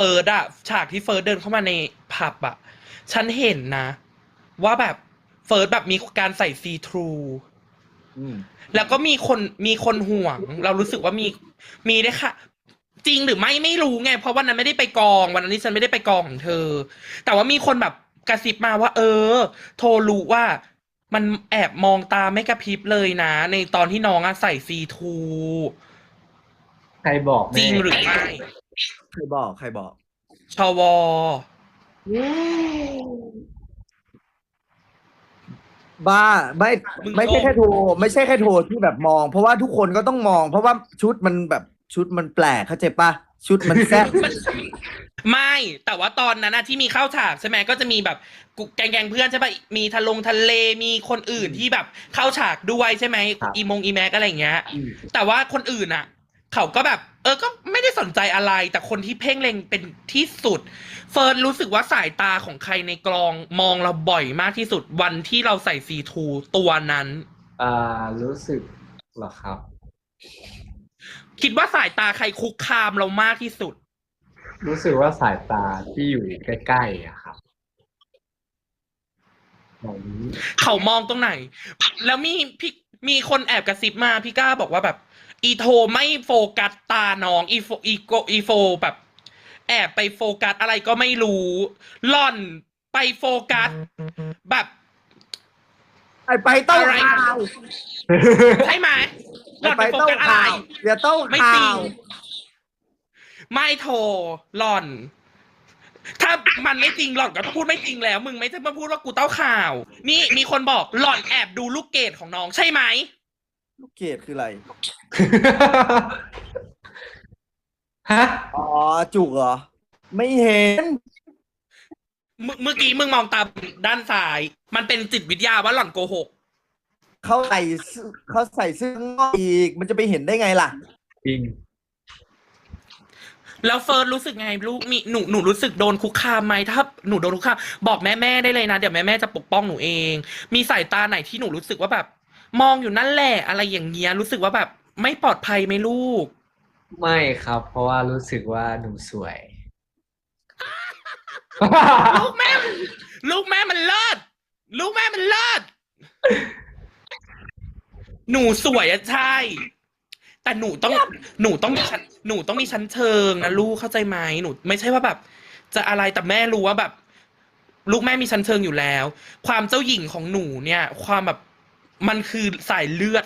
เฟิร์สอะฉากที่เฟิร์สเดินเข้ามาในผับอะฉันเห็นนะ ว่าแบบเฟิร์สแบบมีการใส่ซีทรูอืมแล้วก็มีคนมีคนห่วง เรารู้สึกว่ามีมีได้วยค่ะ จริงหรือไม่ไม่รู้ไง เพราะวันนั้นไม่ได้ไปกอง วันนั้นที่ฉันไม่ได้ไปกองของเธอ แต่ว่ามีคนแบบกระซิบมาว่า เออ โทรรู้ว่ามันแอบมองตาไม่กระพริบเลยนะ ในตอนที่น้องอะใส่ซีทู ใครบอกแม่จริงหรือไม่ใครบอกใครบอก ชวบ้าไม่มึงไม่ใช่โง่แค่โทรไม่ใช่แค่โทรที่แบบมอง เพราะว่าทุกคนก็ต้องมอง เพราะว่าชุดมันแบบชุดมันแปลกเข้าใจปะชุดมันแซ่บมันไม่แต่ว่าตอนนั้นนะที่มีเข้าฉากใช่ไหมก็จะมีแบบกุแกงๆเพื่อนใช่ปะมีทะลงทะเลมีคนอื่นที่แบบเข้าฉากด้วยใช่ไหมอีมงอีแม็กอะไรอย่างเงี้ยอืมแต่ว่าคนอื่นอะ เขาก็แบบ เออก็ไม่ได้สนใจอะไร แต่คนที่เพ่งเล็งเป็นที่สุด เฟิร์นรู้สึกว่าสายตาของใครในกลองมองเราบ่อยมากที่สุดวันที่เราใส่ซีทูตัวนั้น อ่า รู้สึกเหรอครับ คิดว่าสายตาใครคุกคามเรามากที่สุด รู้สึกว่าสายตาที่อยู่ใกล้ๆอะครับแบบนี้เขามองตรงไหน แล้วมีพี่มีคนแอบกระซิบมาพี่ก้าบอกว่าแบบ อีโทไม่โฟกัสตาน้องอีโฟอีโกอีโฟแบบ แอบไปโฟกัสอะไรก็ไม่รู้ล่อนไปโฟกัส แบบ ไอไปเต้าอะไร ข่าวใช่ไหมหไอล่อนไปไปโฟเต้ากัสอะไรข่าวอย่าเต้าไม่จริข่างว ไม่โทรหล่อน ถ้ามันไม่จริงหล่อนก็ต้องพูดไม่จริงแล้ว มึงไม่ใช่มาพูดว่ากูเต้าข่าว นี่มีคนบอกหล่อนแอบดูลูกเกดของน้องใช่ไหม ลูกเกดคืออะไร ฮะ อ๋อ จุกเหรอ ไม่เห็น เมื่อเมื่อกี้มึงมองตามด้านซ้าย มันเป็นจิตวิทยาว่าหล่อนโกหก เขาใส่เสื้อเขาใส่เสื้องอกอีก มันจะไปเห็นได้ไงล่ะ จริง แล้วเฟิร์นรู้สึกไงลูกมีหนูหนูรู้สึกโดนคุกคามไหมถ้าหนูโดนคุกคามบอกแม่แม่ๆได้เลยนะ เดี๋ยวแม่แม่ๆจะปกป้องหนูเอง มีสายตาไหนที่หนูรู้สึกว่าแบบ มองอยู่นั่นแหละอะไรอย่างเงี้ยรู้สึกว่าแบบ ไม่ปลอดภัยไหมลูก ไม่ครับ เพราะว่ารู้สึกว่าหนูสวย ลูกแม่มันลูกแม่มันเลิศลูกแม่มันเลิศหนูสวยอะใช่ แต่หนูต้องหนูต้องมีชั้นหนูต้องมีชั้นเชิงนะลูกเข้าใจไหมหนู ไม่ใช่ว่าแบบ จะอะไรแต่แม่รู้ว่าแบบ ลูกแม่มีชั้นเชิงอยู่แล้ว ความเจ้าหญิงของหนูเนี่ย ความแบบมันคือสายเลือด